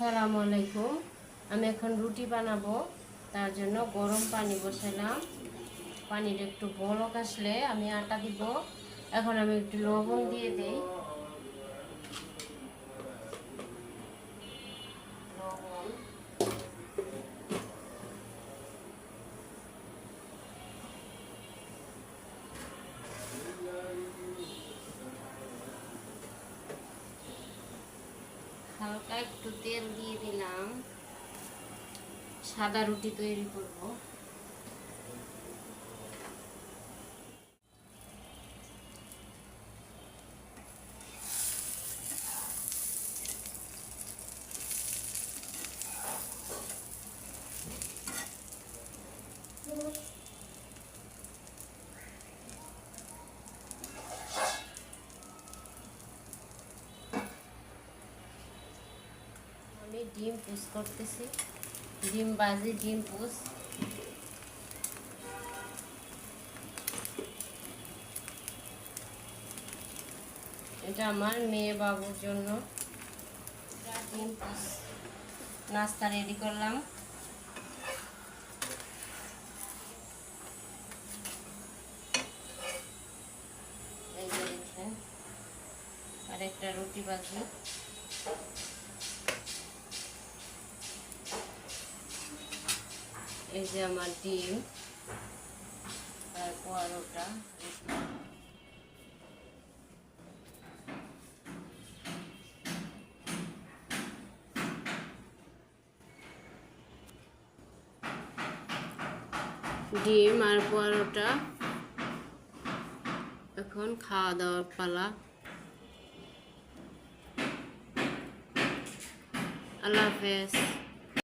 আসসালামু আলাইকুম আমি এখন রুটি বানাবো, তার জন্য গরম পানি বসালাম পানির একটু বলক আসলে আমি আটা দিব। এখন আমি একটু লবণ দিয়ে দেই। হালকা একটু তেল দিয়ে দিলাম। সাদা রুটি তৈরি করব। আমি ডিম পুষ করতেছি। ডিম বাজি, ডিম পুষ এটা আমার মেয়ে বাবুর জন্য। ডিম পুষ নাস্তা রেডি করলাম। আর একটা রুটি বাজি। এই যে আমার ডিম আর পরোটা ডিম আর এখন খাওয়া দাওয়ার পালা। আল্লাহ হাফেজ।